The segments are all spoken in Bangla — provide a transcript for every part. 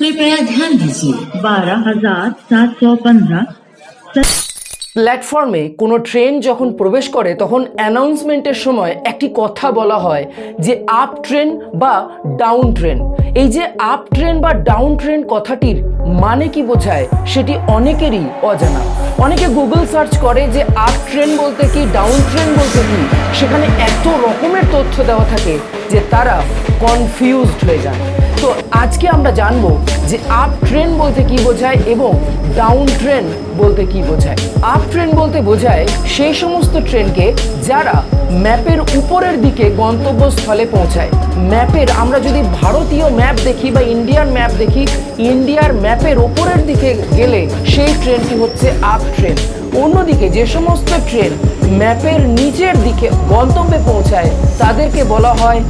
कृपया ध्यान दीजिए बारह हजार सात सौ पंद्रह প্ল্যাটফর্মে কোনো ট্রেন যখন প্রবেশ করে তখন অ্যানাউন্সমেন্টের সময় একটি কথা বলা হয় যে আপ ট্রেন বা ডাউন ট্রেন এই যে আপ ট্রেন বা ডাউন ট্রেন কথাটির মানে কি বোঝায় সেটি অনেকেরই অজানা অনেকে গুগল সার্চ করে যে আপ ট্রেন বলতে কি ডাউন ট্রেন বলতে কি, সেখানে এত রকমের তথ্য দেওয়া থাকে যে তারা কনফিউজড হয়ে যায় তো আজকে আমরা জানব যে আপ ট্রেন বলতে কি বোঝায় এবং ডাউন ট্রেন বলতে কি বোঝায়। আপ ট্রেন বলতে বোঝায় সেই সমস্ত ট্রেনকে যারা ম্যাপের উপরের দিকে গন্তব্যস্থলে পৌঁছায়। ম্যাপের, আমরা যদি ভারতীয় ম্যাপ দেখি বা ইন্ডিয়ান ম্যাপ দেখি, ইন্ডিয়ার ম্যাপের ওপরের দিকে গেলে সেই ট্রেনটি হচ্ছে আপ ট্রেন। অন্যদিকে যে সমস্ত ট্রেন ম্যাপের নিচের দিকে গন্তব্যে পৌঁছায়, তাদেরকে বলা হয়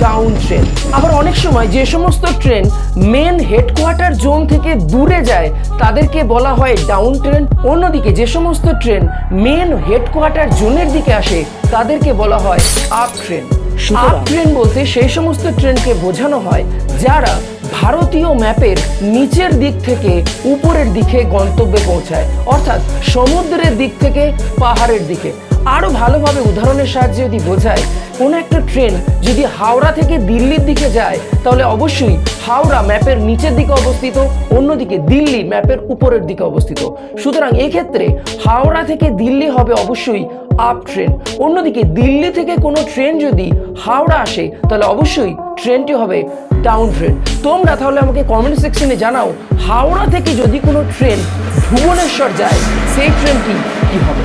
ডাউন ট্রেন। আবার অনেক সময় যে সমস্ত ট্রেন মেন হেডকোয়ার্টার জোন থেকে দূরে যায়, তাদেরকে বলা হয় ডাউন ট্রেন। অন্যদিকে যে সমস্ত ট্রেন মেন হেডকোয়ার্টার জোনের দিকে আসে, তাদেরকে বলা হয় আপ ট্রেন। আপ ট্রেন বলতে সেই সমস্ত ট্রেনকে বোঝানো হয়, যারা ভারতীয় ম্যাপের নিচের দিক থেকে উপরের দিকে গন্তব্যে পৌঁছায়, অর্থাৎ সমুদ্রের দিক থেকে পাহাড়ের দিকে। আরও ভালোভাবে উদাহরণের সাহায্যে যদি বোঝায়, কোনো একটা ট্রেন যদি হাওড়া থেকে দিল্লির দিকে যায়, তাহলে অবশ্যই হাওড়া ম্যাপের নিচের দিকে অবস্থিত, অন্যদিকে দিল্লি ম্যাপের উপরের দিকে অবস্থিত। সুতরাং এক্ষেত্রে হাওড়া থেকে দিল্লি হবে অবশ্যই আপ ট্রেন অন্যদিকে দিল্লি থেকে কোনো ট্রেন যদি হাওড়া আসে, তাহলে অবশ্যই ট্রেনটি হবে ডাউন ট্রেন তোমরা তাহলে আমাকে কমেন্ট সেকশনে জানাও, হাওড়া থেকে যদি কোনো ট্রেন ভুবনেশ্বর যায়, সেই ট্রেনটি কী হবে?